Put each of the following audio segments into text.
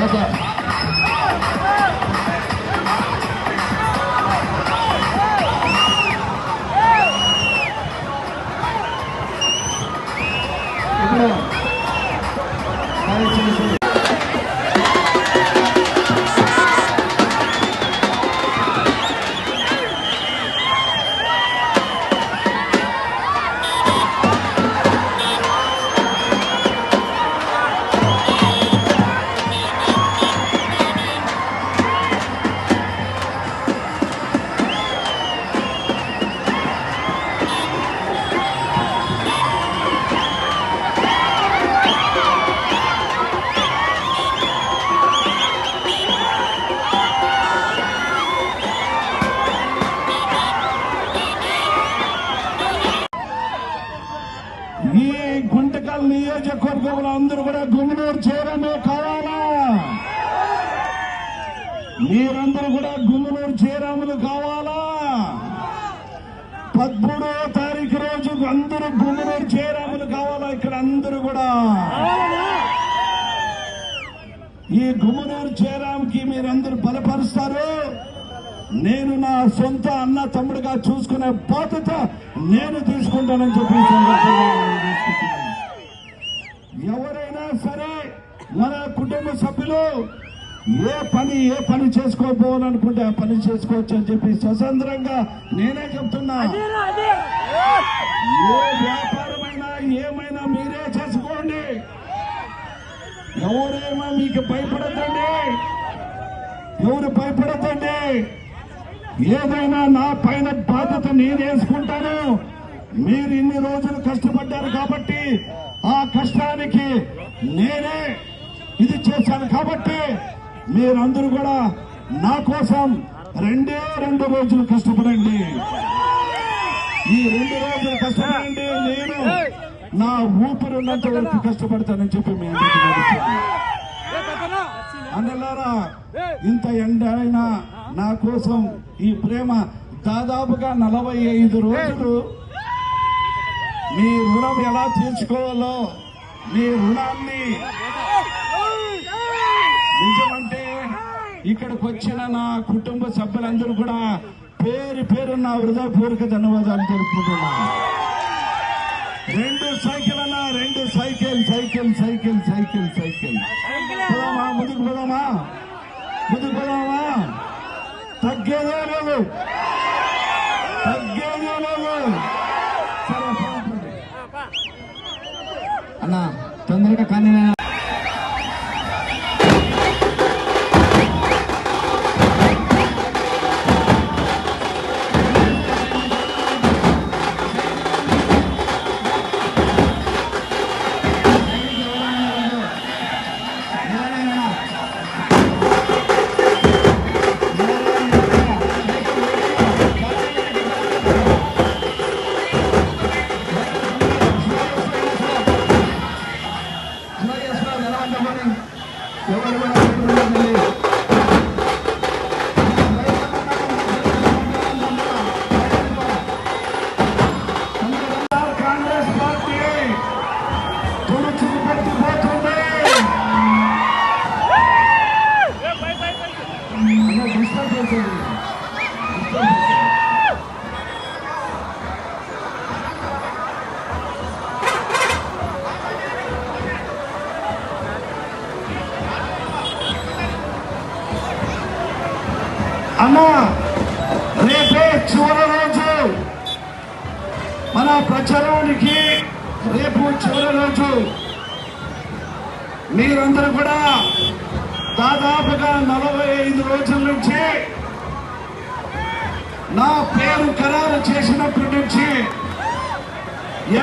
Parada. నియోజకవర్గంలో అందరూ కూడా గుమ్మూరు చేరమే కావాలా? మీరందరూ కూడా గుమ్మనూరు చేరాములు కావాలా? పద్మూడో తారీఖు రోజు అందరూ గుమ్మనూరు చేరాములు కావాలా ఇక్కడ అందరూ కూడా? ఈ గుమ్మనూరు చేరాముకి మీరందరూ బలపరుస్తారు. నేను నా సొంత అన్న తమ్ముడుగా చూసుకునే బాధ్యత నేను తీసుకుంటానని చెప్పి ఎవరైనా సరే మన కుటుంబ సభ్యులు ఏ పని ఏ పని చేసుకోపోవాలనుకుంటే ఆ పని చేసుకోవచ్చు అని చెప్పి స్వతంత్రంగా నేనే చెప్తున్నా. ఏ వ్యాపారమైనా ఏమైనా మీరే చేసుకోండి. ఎవరేమో మీకు భయపడద్దండి ఎవరు భయపడద్దండి ఏదైనా నా పైన బాధ్యత నేను వేసుకుంటాను. మీరు ఇన్ని రోజులు కష్టపడ్డారు కాబట్టి ఆ కష్టానికి నేనే ఇది చేశాను కాబట్టి మీరందరూ కూడా నా కోసం రెండే రెండు రోజులు కష్టపడండి. ఈ రెండు రోజులు కష్టపడండి. నేను నా ఊపిరి ఉన్నంత వరకు కష్టపడతానని చెప్పి మీ అందరికీ అందులారా ఇంత ఎండ అయినా నా కోసం ఈ ప్రేమ దాదాపుగా నలభై ఐదు రోజులు మీ రుణం ఎలా తీర్చుకోవాలో మీ రుణాన్ని నిజమంటే ఇక్కడికి వచ్చిన నా కుటుంబ సభ్యులందరూ కూడా పేరు పేరు నా హృదయపూర్వక ధన్యవాదాలు తెలుపుకుంటున్నా. రెండు సైకిల్ అన్నా రెండు cycle cycle cycle cycle cycle. పోదామా ముందుకు పోదామా? ముందుకు పోదామా? తగ్గేదే లేదు. తొందరగా కానీ అన్నా రేపే చివరి రోజు. మన ప్రచారానికి రేపు చివరి రోజు. మీరందరూ కూడా దాదాపుగా నలభై ఐదు రోజుల నుంచి నా పేరు ఖరారు చేసినప్పటి నుంచి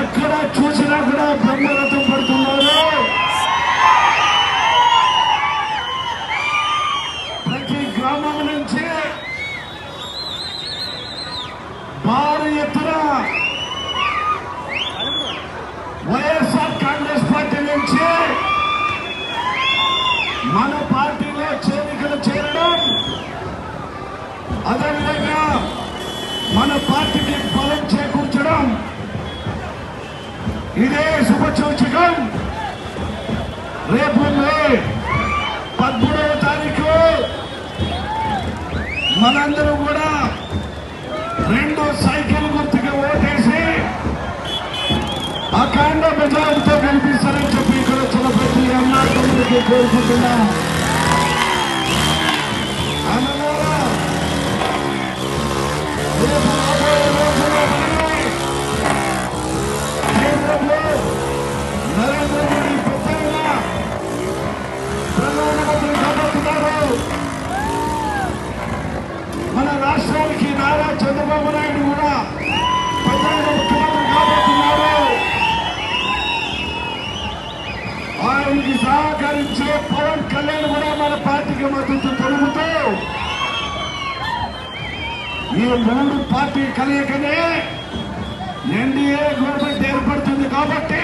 ఎక్కడ చూసినా కూడా బ్రహ్మరథం పడుతున్నారు. ప్రతి గ్రామం నుంచి భారీ ఎత్తున అదేవిధంగా మన పార్టీకి బలం చేకూర్చడం. ఇదే శుభసూచకం. రేపు మే పదమూడవ తారీఖు మనందరూ కూడా రెండు సైకిల్ గుర్తుగా ఓటేసి అఖండ మెజార్టీతో కనిపిస్తారని చెప్పి ఇక్కడ వచ్చిన ప్రతి అన్నార్థులకి కోరుకుంటున్నా. మన రాష్ట్రానికి నారా చంద్రబాబు నాయుడు కూడా ప్రధాన ముఖ్యమంత్రి కాబోతున్నారు ఆయనకి సహకరించే పవన్ కళ్యాణ్ కూడా మన పార్టీకి మద్దతు తెలుపుతూ ఈ మూడు పార్టీ కలయికనే ఎన్డీఏ గవర్నమెంట్ ఏర్పడుతుంది కాబట్టి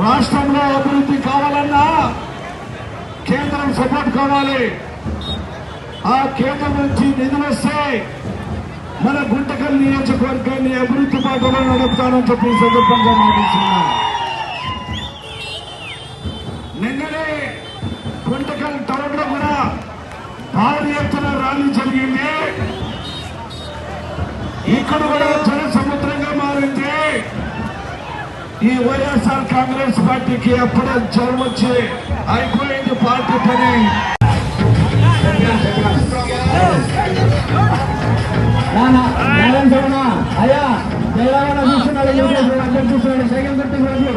రాష్ట్రంలో అభివృద్ధి కావాలన్నా కేంద్రం సపోర్ట్ కావాలి. ఆ కేంద్రం నుంచి నిధులు వస్తే మన గుంటకల్ నియోజకవర్గాన్ని అభివృద్ధి బాటలో నడుపుతానని చెప్పి సందర్భంగా మాట్లాడుతున్నాను నిన్ననే గుంటకల్ టౌన్లో కూడా భారీ ఎత్తున ర్యాలీ జరిగింది. ఇక్కడ కూడా జన సముద్రంగా మారింది. ఈ వైఎస్ఆర్ కాంగ్రెస్ పార్టీకి అప్పుడే జ్వరం వచ్చి అయిపోయింది పార్టీ పని. అయ్యా జయరామన్న చూస్తున్నాడు నారాయణ చౌడ అయ్యా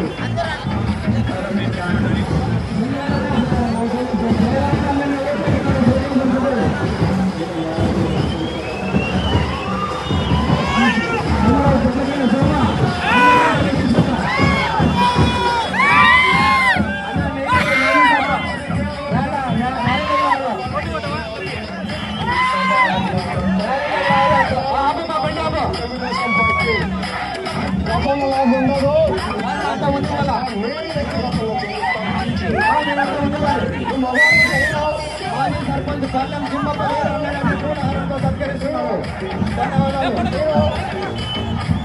తెలంగాణ చూస్తున్నాడు యూపీఎస్ అందరు చూస్తున్నాడు సైకిల్ గుర్తు రోజు సర్పంచ్ కళ్యాణ్ సింహప్ప సత్కరిస్తున్నారు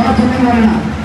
ధన్యవాదాలు పాత్ర